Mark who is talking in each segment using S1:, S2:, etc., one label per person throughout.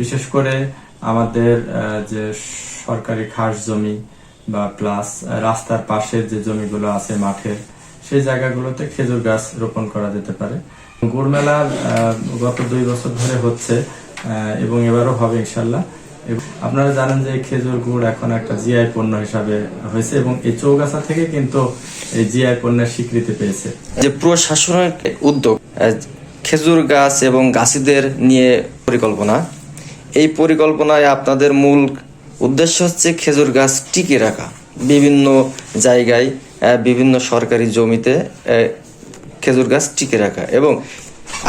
S1: বিশেষ করে আমাদের যে সরকারি খাস জমি বা প্লাস রাস্তার পাশের যে জমিগুলো আছে মাঠের সেই জায়গাগুলোতে খেজুর গাছ রোপণ করা যেতে পারে। গুড় আহ, গত দুই বছর ধরে হচ্ছে এবং এবারও হবে ইনশাল্লাহ আপনারা জানেন যে খেজুর গুড় এখন একটা জিআই পণ্য হিসাবে হয়েছে এবং এই চৌগাছা থেকে কিন্তু এই জিআই পণ্যের স্বীকৃতি পেয়েছে।
S2: যে প্রশাসনের উদ্যোগ খেজুর গাছ এবং গাছিদের নিয়ে পরিকল্পনা এই পরিকল্পনায় আপনাদের মূল উদ্দেশ্য হচ্ছে খেজুর গাছ টিকে রাখা। বিভিন্ন জায়গায় বিভিন্ন সরকারি জমিতে খেজুর গাছ টিকে রাখা এবং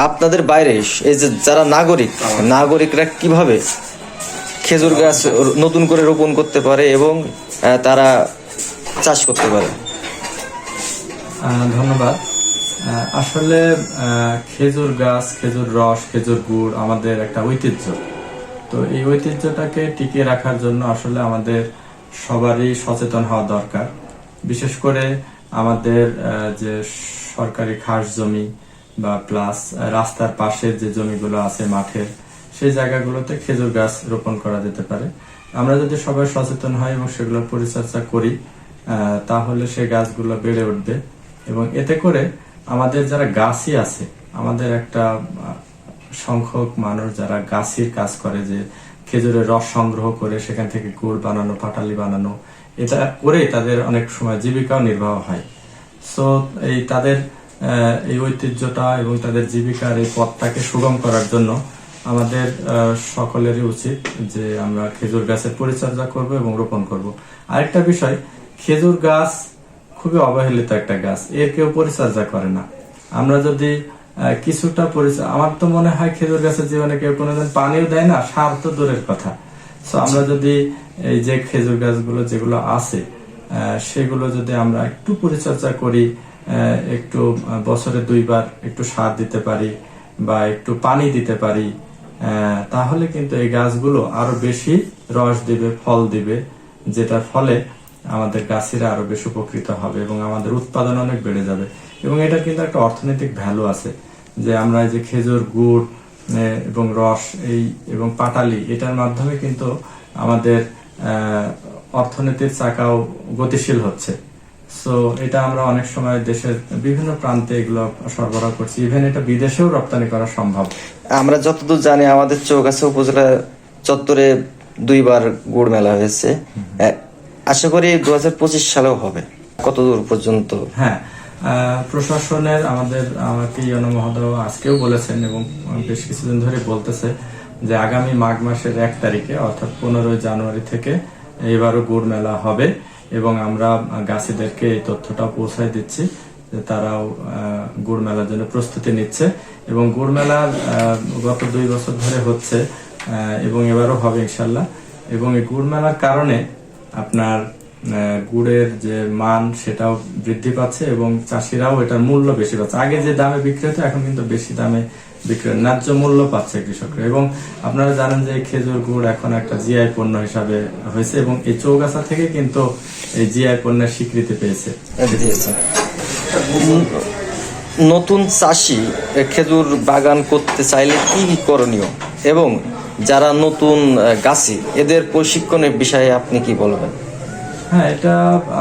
S2: আপনাদের বাইরে এই যে যারা নাগরিক, নাগরিকরা কীভাবে খেজুর গাছ নতুন করে রোপণ করতে পারে এবং তারা চাষ করতে পারে?
S1: ধন্যবাদ। আসলে খেজুর গাছ, খেজুর রস, খেজুর গুড় আমাদের একটা ঐতিহ্য। তো এই ঐতিহ্যটাকে টিকিয়ে রাখার জন্য আসলে আমাদের সবারই সচেতন হওয়া দরকার। বিশেষ করে আমাদের যে সরকারি খাস জমি বা প্লাস রাস্তার পাশের যে জমিগুলো আছে মাঠের, সেই জায়গাগুলোতে খেজুর গাছ রোপণ করা যেতে পারে। আমরা যদি সবাই সচেতন হয় এবং সেগুলোর পরিচর্যা করি তাহলে সেই গাছগুলো বেড়ে উঠবে। এবং এতে করে আমাদের যারা গাছই আছে, আমাদের একটা সংখ্যক মানুষ যারা গাছের কাজ করে যে খেজুরের রস সংগ্রহ করে সেখান থেকে গুড় বানানো, পাটালি বানানো, এটা করে তাদের অনেক সময় জীবিকাও নির্বাহ হয়। সো এই তাদের এই ঐতিহ্যটা এবং তাদের জীবিকার এই পথটাকে সুগম করার জন্য আমাদের সকলেরই উচিত যে আমরা খেজুর গাছের পরিচর্যা করব এবং রোপণ করব। আরেকটা বিষয়, খেজুর গাছ খুবই অবহেলিত একটা গাছ, এর কেউ পরিচর্যা করে না। আমরা যদি কিছুটা পরিচয়। আমার তো মনে হয় খেজুর গাছের জীবনে কেউ কোনোদিন পানিও দেয় না সার তো দূরের কথা। তো আমরা যদি এই যে খেজুর গাছগুলো যেগুলো আছে সেগুলো যদি আমরা একটু পরিচর্যা করি একটু বছরে দুইবার একটু সার দিতে পারি বা একটু পানি দিতে পারি তাহলে কিন্তু এই গাছগুলো আরও বেশি রস দিবে ফল দিবে যেটার ফলে আমাদের গাছেরা আরও বেশি উপকৃত হবে এবং আমাদের উৎপাদন অনেক বেড়ে যাবে। এবং এটা কিন্তু একটা অর্থনৈতিক ভ্যালু আছে। যে আমরা এই যে খেজুর গুড় এবং রস এই এবং পাটালি এটার মাধ্যমে কিন্তু আমাদের অর্থনীতির চাকাও গতিশীল হচ্ছে। সো এটা আমরা অনেক সময় দেশের বিভিন্ন প্রান্তে এগুলো সরবরাহ করছি। ইভেন এটা বিদেশেও রপ্তানি করা সম্ভব।
S2: আমরা যতদূর জানি আমাদের চৌগাছা উপজেলা চত্বরে দুইবার গুড় মেলা হয়েছে। আশা করি দু হাজার পঁচিশ সালেও হবে। কতদূর পর্যন্ত?
S1: হ্যাঁ প্রশাসনের আমাদের আমাকে ইয়নো মহোদয় আজকেও বলেছেন এবং বেশ কিছুদিন ধরে বলতেছে যে আগামী মাঘ মাসের এক তারিখে অর্থাৎ পনেরোই জানুয়ারি থেকে এবারও গুড় মেলা হবে এবং আমরা গাছিদেরকে এই তথ্যটা পৌঁছায় দিচ্ছি যে তারাও গুড় মেলার জন্য প্রস্তুতি নিচ্ছে এবং গুড় আহ, গত দুই বছর ধরে হচ্ছে এবং এবারও হবে ইনশাল্লাহ এবং এই গুড় মেলার কারণে আপনার গুড়ের যে মান সেটাও বৃদ্ধি পাচ্ছে এবং চাষিরাও এটার মূল্য বেশি পাচ্ছে। আগে যে দামে বিক্রি হতো, এখন কিন্তু বেশি দামে বিক্রি। ন্যায্য মূল্য পাচ্ছে কৃষকরা। এবং আপনারা জানেন যে খেজুর গুড় এখন একটা জিআই পণ্য হিসাবে হয়েছে এবং এই চৌগাছা থেকে কিন্তু এই জিআই পণ্যের স্বীকৃতি পেয়েছে।
S2: নতুন চাষি খেজুর বাগান করতে চাইলে কি করণীয়? এবং যারা নতুন গাছি, এদের প্রশিক্ষণের বিষয়ে আপনি কি বলবেন?
S1: হ্যাঁ এটা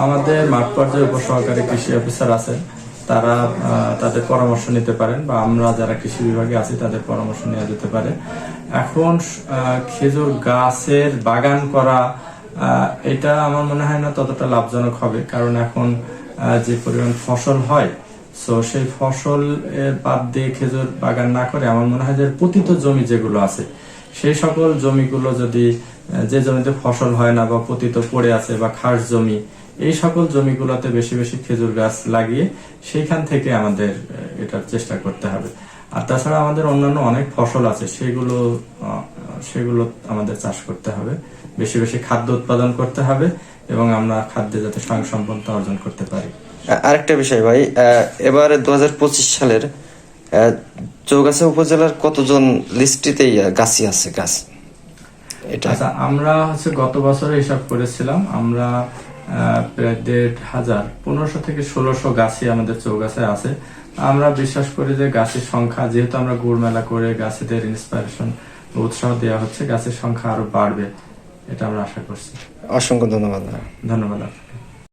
S1: আমাদের মাঠ পর্যায়ে উপসহকারী কৃষি অফিসার আছেন। তারা তাদের পরামর্শ নিতে পারেন বা আমরা যারা কৃষি বিভাগে আছি তাদের পরামর্শ নেওয়া যেতে পারে। এখন খেজুর গাছের বাগান করা এটা আমার মনে হয় না ততটা লাভজনক হবে। কারণ এখন যে পরিমাণ ফসল হয় সো সেই ফসল বাদ দিয়ে খেজুর বাগান না করে আমার মনে হয় যে পতিত জমি যেগুলো আছে সেই সকল জমিগুলো যদি যে জমিতে ফসল হয় না বা পতিত পড়ে আছে বা খাস জমি, এই সকল জমিগুলোতে বেশি বেশি খেজুর গাছ লাগিয়ে সেইখান থেকে আমাদের এটার চেষ্টা করতে হবে। আর তাছাড়া আমাদের অন্যান্য অনেক ফসল আছে, সেগুলো সেগুলো আমাদের চাষ করতে হবে। বেশি বেশি খাদ্য উৎপাদন করতে হবে এবং আমরা খাদ্যে যাতে স্বয়ংসম্পন্নতা অর্জন করতে পারি।
S2: আরেকটা বিষয় ভাই এবারে দু সালের চৌগাছা উপজেলার কতজন লিস্টিতেই আহ, গাছি আছে গাছ? এটা।
S1: আচ্ছা আমরা হচ্ছে গত বছরে হিসাব করেছিলাম আমরা প্রায় দেড় হাজার পনেরোশো থেকে ষোলোশো গাছি আমাদের চৌগাছায় আছে। আমরা বিশ্বাস করি যে গাছের সংখ্যা যেহেতু আমরা গুড় মেলা করে গাছিদের ইন্সপিরেশন উৎসাহ দেওয়া হচ্ছে গাছের সংখ্যা আরও বাড়বে এটা আমরা আশা করছি।
S2: অসংখ্য ধন্যবাদ
S1: ধন্যবাদ আপনাকে।